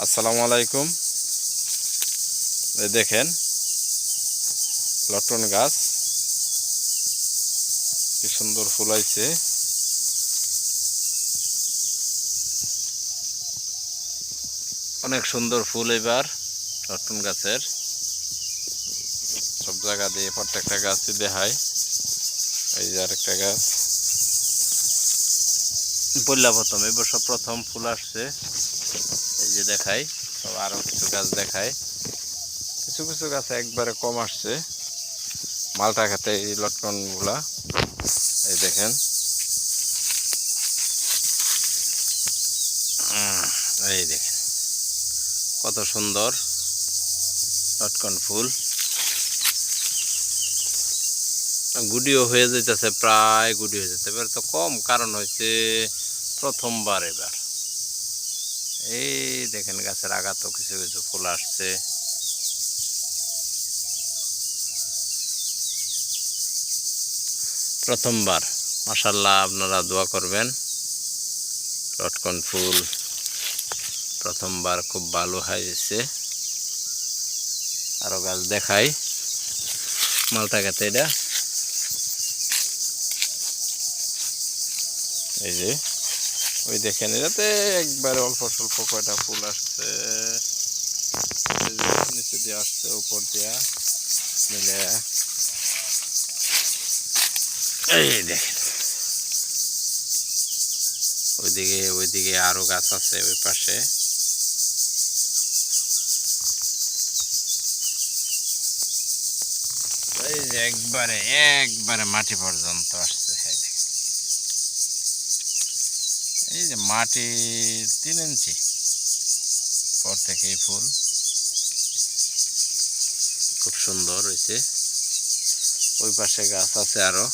আসসালামু আলাইকুম। দেখেন, লটন গাছ কি সুন্দর ফুল হয়েছে অনেক সুন্দর ফুল এবার লটন গাছের। সব জায়গা দিয়ে প্রত্যেকটা গাছই দেখায়। এই যে আরেকটা গাছ। বললা প্রথম এবছর প্রথম ফুল আসছে। এই যে দেখাই, সব আরও কিছু গাছ দেখায় কিছু কিছু গাছ একবারে কম আসছে। মালটা খেতে এই লটকনগুলা, এই দেখেন। এই দেখেন। কত সুন্দর লটকন ফুল। গুডিও হয়ে যেতেছে প্রায় গুডি হয়ে যেতে এবার তো কম কারণ হচ্ছে প্রথমবার এবার। এই দেখেন গাছের আগাতেও কিছু কিছু ফুল আসছে। প্রথমবার মাসাল্লাহ আপনারা দোয়া করবেন। লটকন ফুল প্রথমবার খুব ভালো হয়েছে। আরও গাছ দেখাই। মালটা গাছে এটা। এই যে ওই দেখেন, এটাতে একবারে অল্প স্বল্প কয়টা ফুল আসছে। নিচে দিয়ে আসছে, উপর দিয়া মিলে। এই দেখেন। ওইদিকে ওইদিকে আরও গাছ আছে ওই পাশে। যে একবারে একবারে মাটি পর্যন্ত আসছে দেখেন। এই যে মাটি তিন ইঞ্চি। পর থেকে এই ফুল। খুব সুন্দর হয়েছে। ওই পাশে গাছ আছে আরও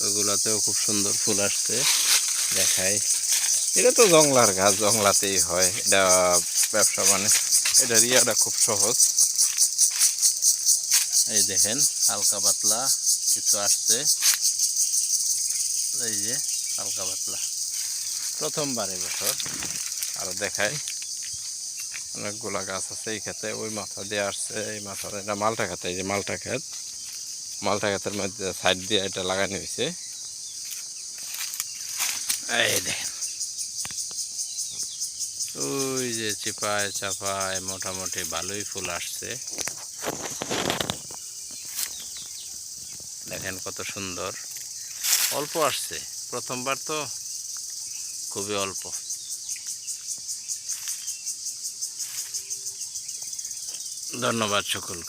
ওইগুলোতেও খুব সুন্দর ফুল আসছে। দেখাই। এটা তো জংলার গাছ, জংলাতেই হয়। এটা ব্যবসা মানে এটা রিয়াটা খুব সহজ। এই দেখেন, হালকা পাতলা কিছু আসছে। এই যে হালকা পাতলা। প্রথমবার এবছর আরও দেখাই। অনেকগুলা গাছ আছে এই খেতে ওই মাথা দিয়ে আসছে, এই মাথা এটা মালটা খেতে এই যে মালটা ক্ষেত। মালটা ক্ষেতের মধ্যে সাইড দিয়ে এটা লাগানো হয়েছে। এই দেখেন। ওই যে চিপায় চাপায় মোটামুটি ভালোই ফুল আসছে। দেখেন কত সুন্দর। অল্প আসছে। প্রথমবার তো খুবই অল্প। ধন্যবাদ সকলকে।